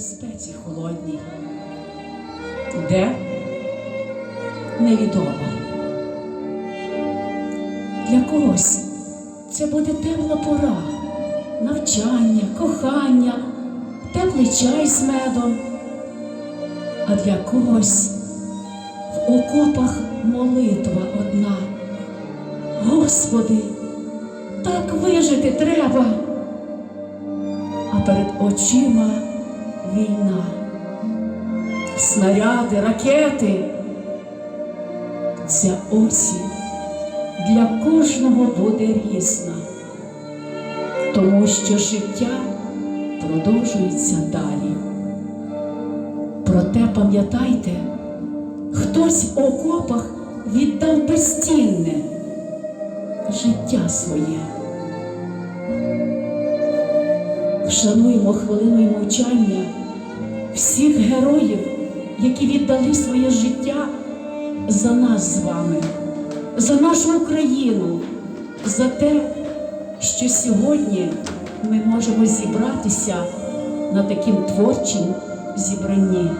спеці холодній. Де? Невідомо. Для когось це буде темна пора, навчання, кохання, теплий чай з медом. А для когось в окопах молитва одна. Господи, так вижити треба. А перед очима війна, снаряди, ракети. Ця осінь для кожного буде різна, тому що життя продовжується далі. Проте пам'ятайте, хтось в окопах віддав безцінне життя своє. Вшануємо хвилиною мовчання всіх героїв, які віддали своє життя за нас з вами, за нашу Україну, за те, що сьогодні ми можемо зібратися на таким творчим зібранні.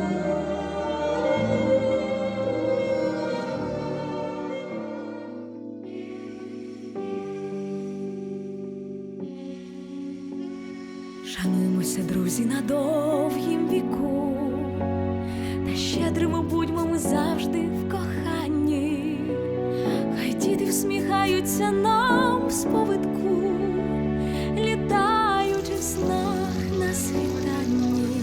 Шануймося, друзі, на довгім віку, та щедрими будьмо ми завжди в коханні, хай діти всміхаються нам з повитку, літаючи в снах на світанні,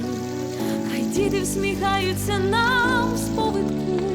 хай діти всміхаються нам з повитку,